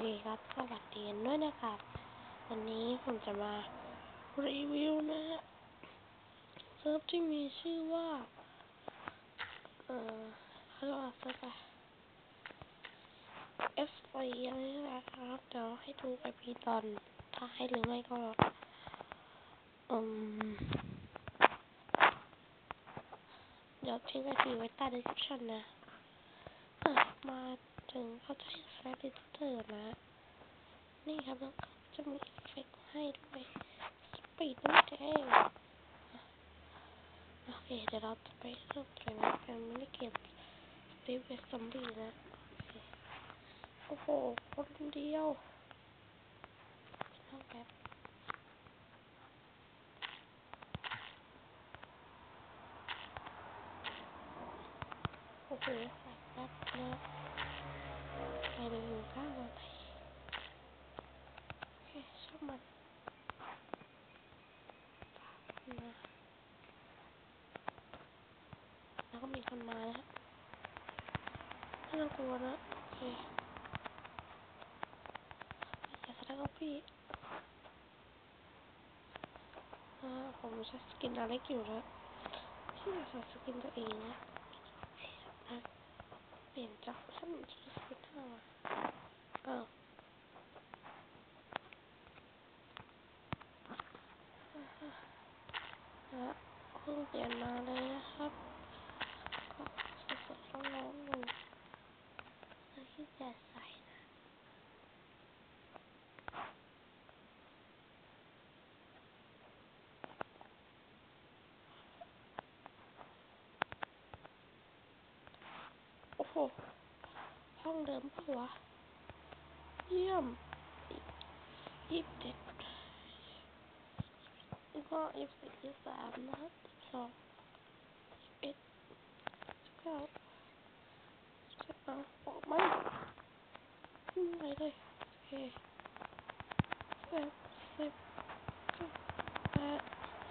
เคครับ สวัสดีกันด้วยนะครับ วันนี้ผมจะมารีวิวนะฮะเซิร์ฟที่มีชื่อว่า เอ่อเขาเรียกว่าเซิร์ฟอะไร F อะไรอะไรนี่แหละครับ เดี๋ยวให้ดูไอพีตอนท้ายหรือไม่ก็ อืม เดี๋ยวทิ้งไอพีไว้ใต้ description นะ มา ถึงเขาจะให้แฟลชดิเตอร์นะ นี่ครับแล้วก็จะมีเอฟเฟกต์ให้ด้วยสปีดนั่นเองโอเคเดี๋ยวเราจะไปเริ่มเกมกันไม่ได้เกมสปีดเวสซัมบี้นะโอเคโอ้โหคนเดียวนั่งแป๊บโอ้โหแป๊บนะ ไปเลยหนึ่งเก้านาทีโอเคช่างมันนะแล้วก็มีคนมานะฮะไม่ต้องกลัวนะโอเคอย่าแสดงว่าพี่าผมใช้สกินอะไรอยู่นะที่ใส่สกินตัวเองนะนะเปลี่ยนจากฉันชุดสกินห้ามาอ้าว นะเพิ่งเปลี่ยนมาเลยนะครับ ก็สดๆร้อนๆอยู่แล้วที่จะใส่นะโอ้โห ห้องเดิมปะวะ เยี่ยมยี่สิบเจ็ด แล้วก็ยี่สิบยี่สามนะครับสองเอ็ดสิบเก้าสิบเอาออกมาอืมไปเลยโอเคแปดสิบเก้าแปด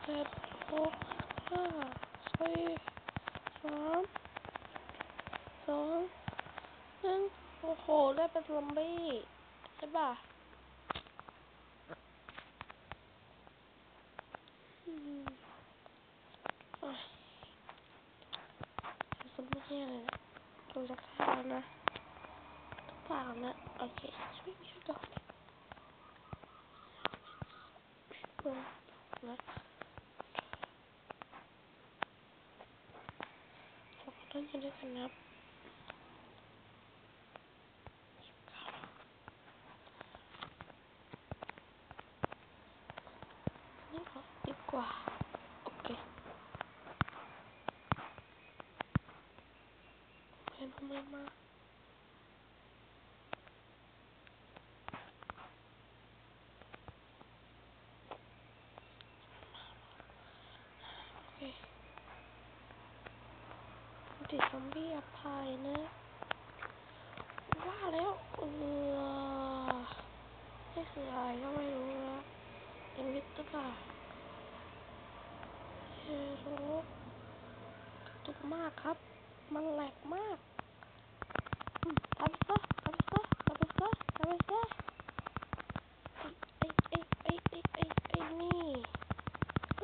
เจ็ดหกห้าสี่สามสองหนึ่งโอ้โห ได้เป็นซอมบี้ใช่ป่ะ อืมโอ้ยเป็นซอมบี้เนี่ยเลยนะดูจากท่าแล้วนะเปล่านะ โอเค ช่วยมีช่วยก่อนเออนะขอเล่นกันด้วยกันนะ กว่าโอเคเห็นทำไมมาโอเคติดซอมบี้อภัยนะ ว่าแล้วเออนี่คืออะไรก็ไม่รู้นะเอ็มวิทหรือเปล่า เฮ้โหกตุกมากครับ มันแหลกมากทำซะทำซะทำซะทำซะไอ้ไอ้ไอ้ไอ้ไอ้ไอ้นี่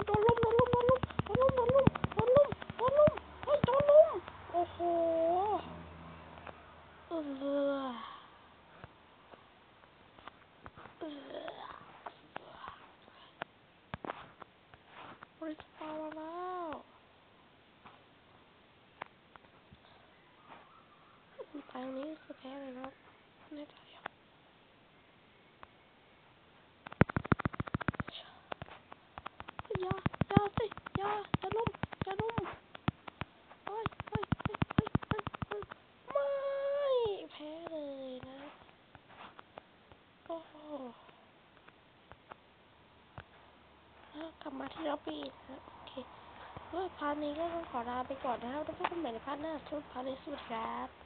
โดนลุมโดนลุมโดนลุมโดนลุมโดนลุมโดนลุมโดนลุมเฮ้โดนลุมโอ้โหเออเออ บริสปาวมาแล้วไปต รงนี้คือแพ้เลยครับน่ใจอะอย่าอย่าสิอย่าอย่าลุ่มอย่าลุ่มเฮ้ยเฮ้ยเฮ้ยเฮ้ยเฮ้ยเฮ้ยไม่แพ้เลยนะโอ้โหกลับมาที่ล็อบบี้นะโอเคเฮ้ยพาร์ทนี้ก็ต้องขอลาไปก่อนนะครับแล้วพบกันใหม่ในพาร์ทหน้าสำหรับพาร์ทนี้สวัสดีครับ